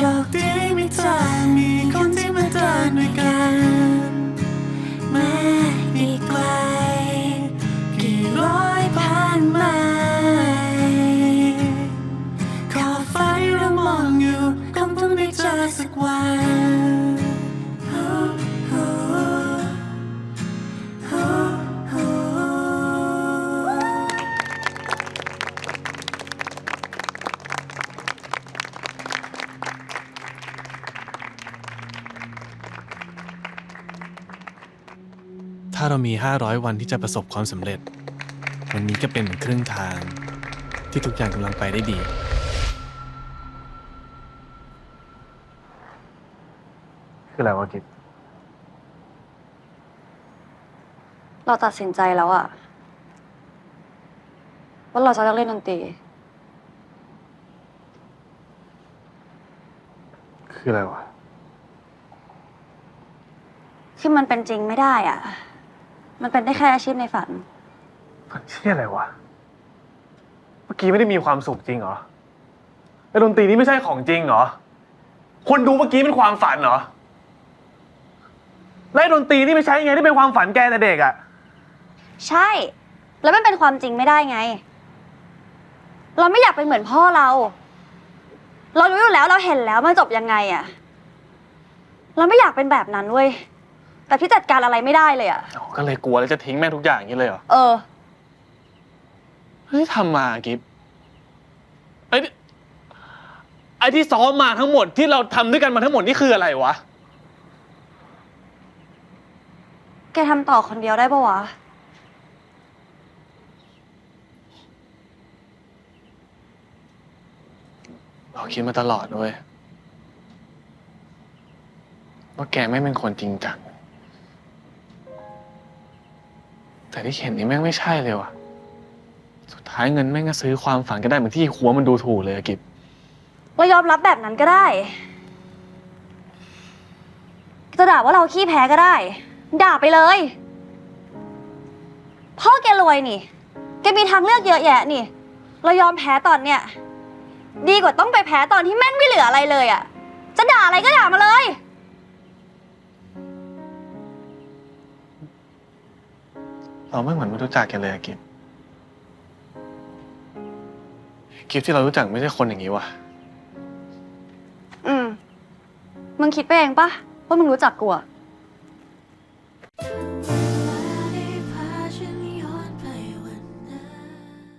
โชคดีไม่เธอมีคนที่มาเดินด้วยกัน เรามี 500 วันที่จะประสบความสำเร็จ วันนี้ก็เป็นเหมือนครึ่งทาง ที่ทุกอย่างกำลังไปได้ดี คืออะไรวะกิฟเราตัดสินใจแล้วอะว่าเราจะเลิกเล่นดนตรี คืออะไรวะ ที่มันเป็นจริงไม่ได้อะ มันเป็นได้แค่อาชีพในฝันมันเชี่ยอะไรวะ เมื่อกี้ไม่ได้มีความสุขจริงเหรอไอ้ดนตรีนี่ไม่ใช่ของจริงเหรอ คนดูเมื่อกี้เป็นความฝันเหรอ และไอ้ดนตรีนี่ไม่ใช่ไงที่เป็นความฝันแกแต่เด็กอะใช่ แล้วมันเป็นความจริงไม่ได้ไง เราไม่อยากเป็นเหมือนพ่อเรา เรารู้อยู่แล้วเราเห็นแล้วมันจบยังไงอะเราไม่อยากเป็นแบบนั้นเว้ย แต่พี่จัดการอะไรไม่ได้เลยอะอ๋อก็เลยกลัวแล้วจะทิ้งแม่งทุกอย่างอย่างนี้เลยเหรอ เออ เฮ้ยทำมากิฟไอ้นี่ไอ้ที่ซ้อมมาทั้งหมดที่เราทำด้วยกันมาทั้งหมดนี่คืออะไรวะ แกทำต่อคนเดียวได้ปะวะ เราคิดมาตลอดด้วยว่าแกไม่เป็นคนจริงจัง แต่ที่เห็นนี่แม่งไม่ใช่เลยว่ะ สุดท้ายเงินแม่งก็ซื้อความฝันก็ได้เหมือนที่หัวมันดูถูกเลยอะกิบเรายอมรับแบบนั้นก็ได้ จะด่าว่าเราขี้แพ้ก็ได้ ด่าไปเลย พ่อแกรวยนี่ แกมีทางเลือกเยอะแยะนี่ เรายอมแพ้ตอนเนี้ย ดีกว่าต้องไปแพ้ตอนที่แม่งไม่เหลืออะไรเลยอะจะด่าอะไรก็ด่ามาเลย เราไม่เหมือนไม่รู้จักกันเลยอะกิฟกิฟที่เรารู้จักไม่ใช่คนอย่างนี้ว่ะ อืม มึงคิดไปเองปะว่ามึงรู้จักกูอะ